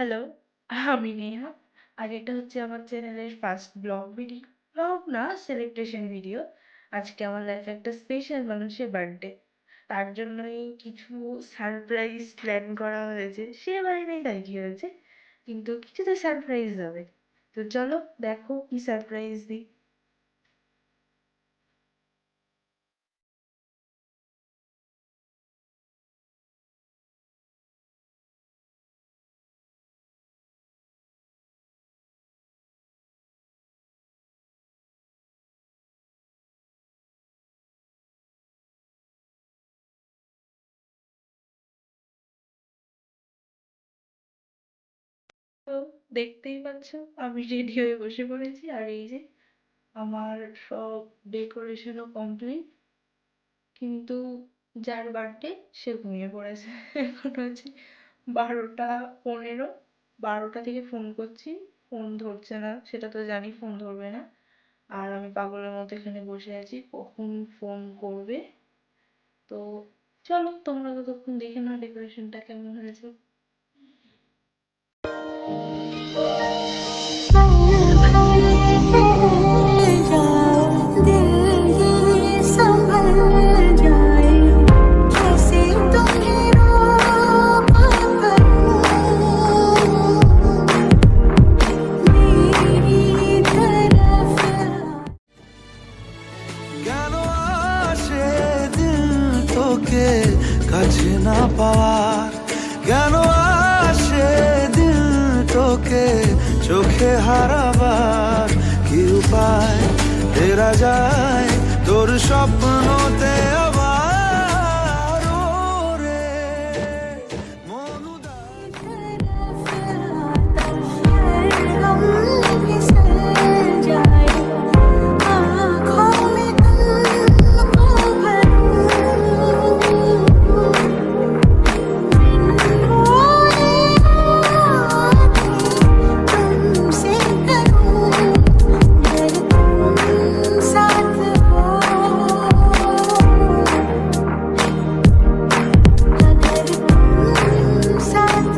Hello, আমি নেহা। আর এটা হচ্ছে আমার চ্যানেলের ফার্স্ট ব্লগ ভিডিও। ব্লগ না সেলিব্রেশন ভিডিও। আজকে আমার লাইফে একটা স্পেশাল মানুষের বার্থডে। তার জন্যই কিছু সারপ্রাইজ প্ল্যান করা হয়েছে। সে বাড়ি তাই কি হয়েছে? কিন্তু কিছু তো সারপ্রাইজ হবে। তো চলো দেখো কি সারপ্রাইজ দিই। তো দেখতেই পাচ্ছ, আমি রেডি হয়ে বসে পড়েছি। আর এই যে আমার সব ডেকোরেশনও কমপ্লিট কিন্তু যার বার্থডে সে ঘুমিয়ে পড়েছে। এখন হচ্ছে বারোটা পনেরো, বারোটা থেকে ফোন করছি ফোন ধরছে না, সেটা তো জানি ফোন ধরবে না। আর আমি পাগলের মতো এখানে বসে আছি, কখন ফোন করবে? তো চলো, তোমরা ততক্ষণ দেখে নাও ডেকোরেশনটা কেমন হয়েছে। তোকে কাছে না পাওয়ার কেন আসে দিল তোকে চোখে হারাবার? কি উপায়? ফেরা যায় তোর স্বপ্নতে